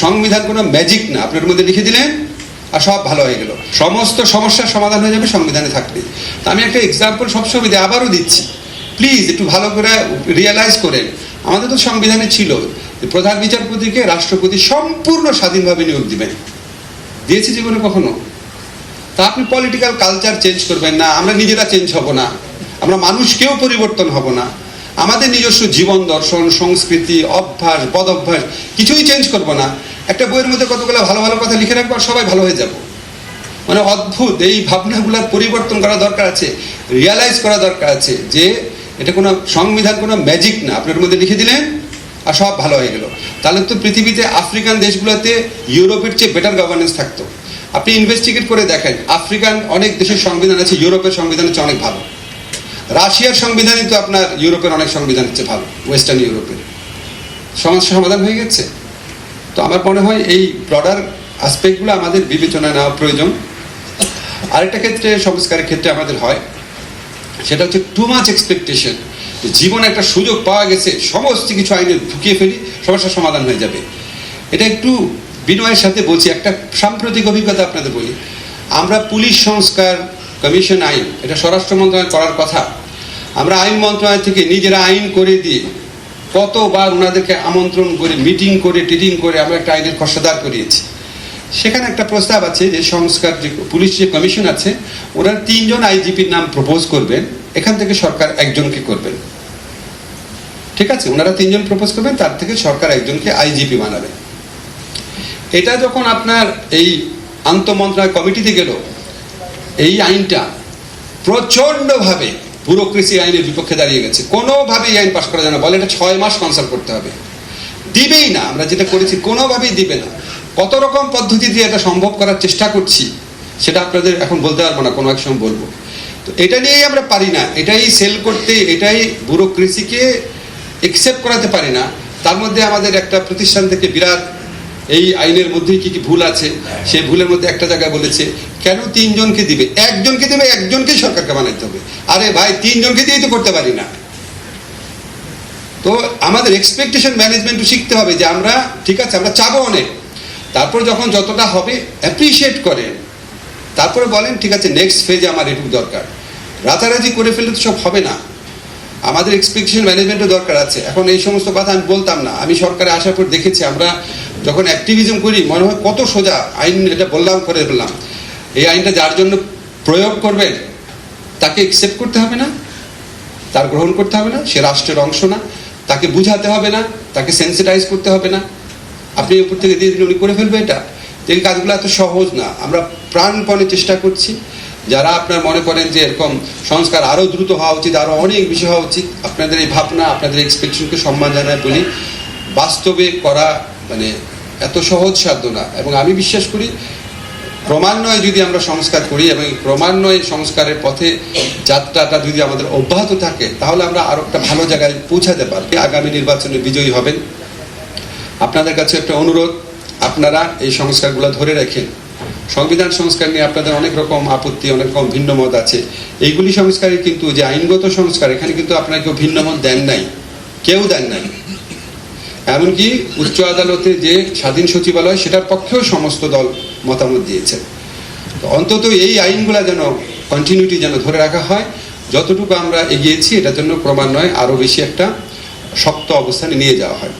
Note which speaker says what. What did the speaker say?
Speaker 1: সংবিধান কোনো ম্যাজিক না। আপনার মধ্যে লিখে দিলেন আর সব ভালো হয়ে গেল। সমস্ত সমস্যার সমাধান হয়ে যাবে সংবিধানে থাকলে তা আমি একটা এক্সাম্পল সবসময় আবারও দিচ্ছি। প্লিজ একটু ভালো করে রিয়েলাইজ করেন। আমাদের তো সংবিধানে ছিল প্রধান বিচারপতিকে রাষ্ট্রপতি সম্পূর্ণ স্বাধীনভাবে নিয়োগ দিবেন। দিয়েছে জীবনে কখনো। তা আপনি পলিটিক্যাল কালচার চেঞ্জ করবেন না। আমরা নিজেরা চেঞ্জ হব না। আমরা মানুষকেও পরিবর্তন হব না। আমাদের নিজস্ব জীবন দর্শন, সংস্কৃতি, অভ্যাস বদ অভ্যাস কিছুই চেঞ্জ করব না। একটা বইয়ের মধ্যে কতগুলো ভালো ভালো কথা লিখে রাখব আর সবাই ভালো হয়ে যাব। মানে অদ্ভুত এই ভাবনাগুলোর পরিবর্তন করা দরকার আছে রিয়ালাইজ করা দরকার আছে যে এটা কোনো সংবিধান, কোনো ম্যাজিক না। আপনার মধ্যে লিখে দিলেন আর সব ভালো হয়ে গেল। তাহলে তো পৃথিবীতে আফ্রিকান দেশগুলোতে ইউরোপের চেয়ে বেটার গভর্নেন্স থাকতো। আপনি ইনভেস্টিগেট করে দেখেন, আফ্রিকান অনেক দেশের সংবিধান আছে, ইউরোপের সংবিধান হচ্ছে অনেক ভালো। রাশিয়ার সংবিধানই তো আপনার ইউরোপের অনেক সংবিধান হচ্ছে ভালো ওয়েস্টার্ন ইউরোপের। সমস্যা সমাধান হয়ে গেছে? তো আমার মনে হয় এই ব্রডার আসপেক্টগুলো আমাদের বিবেচনায় নেওয়া প্রয়োজন। আরেকটা ক্ষেত্রে, সংস্কারের ক্ষেত্রে আমাদের হয়, সেটা হচ্ছে টু মাচ এক্সপেকটেশন জীবনে একটা সুযোগ পাওয়া গেছে, সমস্ত কিছু আইনে ঢুকিয়ে ফেলি, সমস্যার সমাধান হয়ে যাবে। এটা একটু বিনয়ের সাথে বলছি, একটা সাম্প্রতিক অভিজ্ঞতা আপনাদের বলি। আমরা পুলিশ সংস্কার কমিশন আইন, এটা স্বরাষ্ট্র মন্ত্রণালয় করার কথা। আমরা আইন মন্ত্রণালয় থেকে নিজেরা আইন করে দিয়ে কতবার ওনাদেরকে আমন্ত্রণ করে মিটিং করে, টিটিং করে আমরা একটা আইনের খসড়া করিয়েছি। সেখানে একটা প্রস্তাব আছে যে সংস্কার যে পুলিশ যে কমিশন আছে ওরা তিনজন আইজিপির নাম প্রপোজ করবেন, এখান থেকে সরকার একজনকে করবেন। ঠিক আছে? ওনারা তিনজন প্রপোজ করবেন, তার থেকে সরকার একজনকে আইজিপি বানাবেন এটা যখন আপনার এই আন্তঃমন্ত্রণালয় কমিটিতে গেল, এই আইনটা প্রচণ্ডভাবে ব্যুরোক্রেসি আইনের বিপক্ষে দাঁড়িয়ে গেছে। কোনোভাবে এই আইন পাশ করা যায় না। বলে এটা ছয় মাস কনসাল্ট করতে হবে। দিবেই না। আমরা যেটা করেছি কোনোভাবেই দিবে না। কত রকম পদ্ধতি দিয়ে এটা সম্ভব করার চেষ্টা করছি, সেটা আপনাদের এখন বলতে পারব না, কোনো এক সময় বলব। তো এটা নিয়েই আমরা পারি না। এটাই সেল করতে, এটাই ব্যুরোক্রেসিকে একসেপ্ট করাতে পারি না। তার মধ্যে আমাদের একটা প্রতিষ্ঠান থেকে বিরাট এই আইনের মধ্যেই কি কি ভুল আছে? সেই ভুলের মধ্যে একটা জায়গায় বলেছে, কেন তিনজনকে দিবে? একজনকে দেবে, একজনকেই সরকারকে বানাইতে হবে। আরে ভাই, তিনজনকে দিয়েই তো করতে পারি না। তো আমাদের এক্সপেকটেশন ম্যানেজমেন্ট শিখতে হবে যে আমরা, ঠিক আছে, আমরা চাবো অনেক। তারপর যখন যতটা হবে অ্যাপ্রিসিয়েট করেন। তারপরে বলেন, ঠিক আছে নেক্সট ফেজে আমার এটুকু দরকার। রাতারাতি করে ফেললে তো সব হবে না। আমাদের এক্সপেকটেশন ম্যানেজমেন্টও দরকার আছে। এখন এই সমস্ত কথা আমি বলতাম না। আমি সরকারে আসার পর দেখেছি, আমরা যখন অ্যাক্টিভিজম করি, মনে হয় কত সোজা আইন এটা বললাম, করে বললাম এই আইনটা যার জন্য প্রয়োগ করবেন, তাকে একসেপ্ট করতে হবে না, তার গ্রহণ করতে হবে না, সে রাষ্ট্রের অংশ না, তাকে বুঝাতে হবে না, তাকে সেন্সিটাইজ করতে হবে না। আপনি উপর থেকে দিয়ে দিলে উনি করে ফেলবে এটা। এই কাজগুলো এত সহজ না। আমরা প্রাণপণে চেষ্টা করছি। যারা আপনার মনে করেন যে এরকম সংস্কার আরও দ্রুত হওয়া উচিত আরও অনেক বেশি হওয়া উচিত, আপনাদের এই ভাবনা, আপনাদের এক্সপেকটেশনকে সম্মান জানায় বলি, বাস্তবে করা মানে এত সহজ সাধ্য না। এবং আমি বিশ্বাস করি, ক্রমান্বয়ে যদি আমরা সংস্কার করি এবং ক্রমান্বয়ে সংস্কারের পথে যাত্রাটা যদি আমাদের অব্যাহত থাকে, তাহলে আমরা আরও একটা ভালো জায়গায় পৌঁছাতে পারব। আগামী নির্বাচনে বিজয়ী হবেন। আপনাদের কাছে একটা অনুরোধ, আপনারা এই সংস্কারগুলো ধরে রাখেন। সংবিধান সংস্কার নিয়ে আপনাদের অনেক রকম আপত্তি, অনেক রকম ভিন্ন মত আছে। এইগুলি সংস্কারে কিন্তু, যে আইনগত সংস্কার, এখানে কিন্তু আপনার কেউ ভিন্ন মত দেন নাই। কেউ দেন নাই। এমনকি উচ্চ আদালতে যে স্বাধীন সচিবালয়, সেটার পক্ষেও সমস্ত দল মতামত দিয়েছে। অন্তত এই আইনগুলা যেন কন্টিনিউটি যেন ধরে রাখা হয়, যতটুকু আমরা এগিয়েছি, এটার জন্য ক্রমান্বয়ে আরও বেশি একটা শক্ত অবস্থানে নিয়ে যাওয়া হয়।